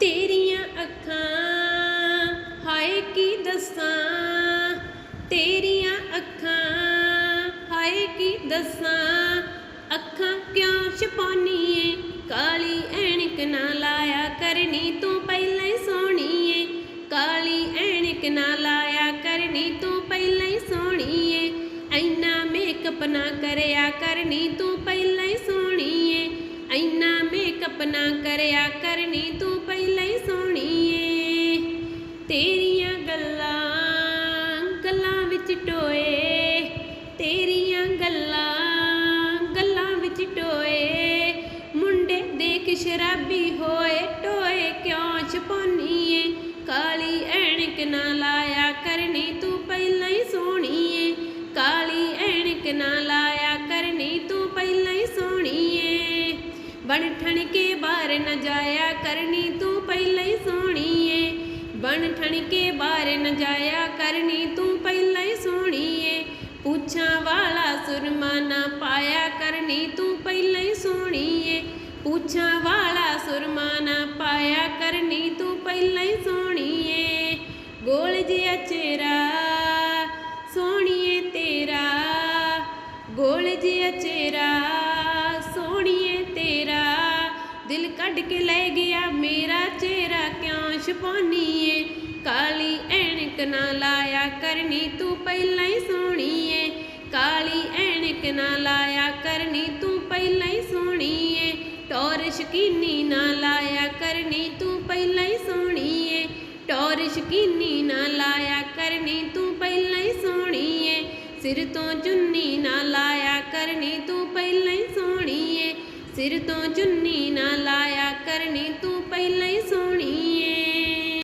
ਤੇਰੀਆਂ ਅੱਖਾਂ, ਹਾਏ ਕੀ ਦੱਸਾਂ? ਤੇਰੀਆਂ ਅੱਖਾਂ, ਹਾਏ ਕੀ ਦੱਸਾਂ? ਅੱਖਾਂ ਕਿਉਂ ਛਪਾਉਣੀ ਏ ਕਾਲੀ ਐਣਕ ਨਾ ਲਾਇਆ ਕਰਨੀ ਤੂੰ ਪਹਿਲਾਂ ਹੀ ਸੋਹਣੀ ਏ ਕਾਲੀ ਐਣਕ ਨਾ ਲਾਇਆ ਕਰਨੀ ਤੂੰ ਪਹਿਲਾਂ ਹੀ ਸੋਹਣੀ ਏ ਐਨਾ ਮੇਕਅਪ ਨਾ ਕਰਿਆ ਕਰਨੀ ਤੂੰ ਪਹਿਲਾਂ ਹੀ ਸੋਹਣੀ ਏ ਐਨਾ ਮੇਕਅਪ ਨਾ ਕਰਿਆ ਕਰਨੀ ਤੂੰ ਗੱਲਾਂ ਗੱਲਾਂ ਵਿੱਚ ਟੋਏ। ਮੁੰਡੇ ਦੇਖ ਸ਼ਰਾਬੀ ਹੋਏ, ਟੋਏ ਕਿਉਂ ਛਪਾਉਣੀ ਏ ਕਾਲੀ ਐਣਕ ਨਾ ਲਾਇਆ ਕਰਨੀ ਤੂੰ ਪਹਿਲਾਂ ਹੀ ਸੋਹਣੀ ਕਾਲੀ ਐਣਕ ਨਾ ਲਾਇਆ ਕਰਨੀ ਤੂੰ ਪਹਿਲਾਂ ਹੀ ਸੋਹਣੀ ਏ ਬਣ ਠਣ ਕੇ ਬਾਹਰ ਨਾ ਜਾਇਆ ਕਰਨੀ ਤੂੰ ਪਹਿਲਾਂ ਹੀ ਸੋਹਣੀ ਏ ਬਣ ਠਣ ਕੇ ਬਾਹਰ ਨਾ ਜਾਇਆ ਕਰਨੀ ਤੂੰ ਪਹਿਲਾਂ ਹੀ ਸੋਹਣੀ ਏ ਪੁੱਛਾਂ ਵਾਲਾ ਸੁਰਮਾ ਨਾ ਪਾਇਆ ਕਰਨੀ ਤੂੰ ਪਹਿਲਾਂ ਹੀ ਸੋਹਣੀ ਏ ਪੁੱਛਾਂ ਵਾਲਾ ਸੁਰਮਾ ਨਾ ਪਾਇਆ ਕਰਨੀ ਤੂੰ ਪਹਿਲਾਂ ਹੀ ਸੋਹਣੀ ਏ ਗੋਲ ਜਿਹਾ ਚਿਹਰਾ, ਸੋਹਣੀਏ ਤੇਰਾ। ਗੋਲ ਜਿਹਾ ਚਿਹਰਾ, ਸੋਹਣੀਏ ਤੇਰਾ। ਦਿਲ ਕੱਢ ਕੇ ਲੈ ਗਿਆ ਮੇਰਾ ਚਿਹਰਾ, ਕਿਉਂ ਛਪਾਉਣੀ ਏ ਕਾਲੀ ਐਣਕ ਨਾ ਲਾਇਆ ਕਰਨੀ ਤੂੰ ਪਹਿਲਾਂ ਹੀ ਸੋਹਣੀ ਨਾ ਲਾਇਆ ਕਰਨੀ ਤੂੰ ਪਹਿਲਾਂ ਹੀ ਸੋਹਣੀ ਏ। ਟੌਰ ਸ਼ਕੀਨੀ ਨਾ ਲਾਇਆ ਕਰਨੀ ਤੂੰ ਪਹਿਲਾਂ ਹੀ ਸੋਹਣੀ ਏ। ਟੌਰ ਸ਼ਕੀਨੀ ਨਾ ਲਾਇਆ ਕਰਨੀ ਤੂੰ ਪਹਿਲਾਂ ਹੀ ਸੋਹਣੀ ਏ। ਸਿਰ ਤੋਂ ਚੁੰਨੀ ਨਾ ਲਾਇਆ ਕਰਨੀ ਤੂੰ ਪਹਿਲਾਂ ਹੀ ਸੋਹਣੀ ਏ। ਸਿਰ ਤੋਂ ਚੁੰਨੀ ਨਾ ਲਾਇਆ ਕਰ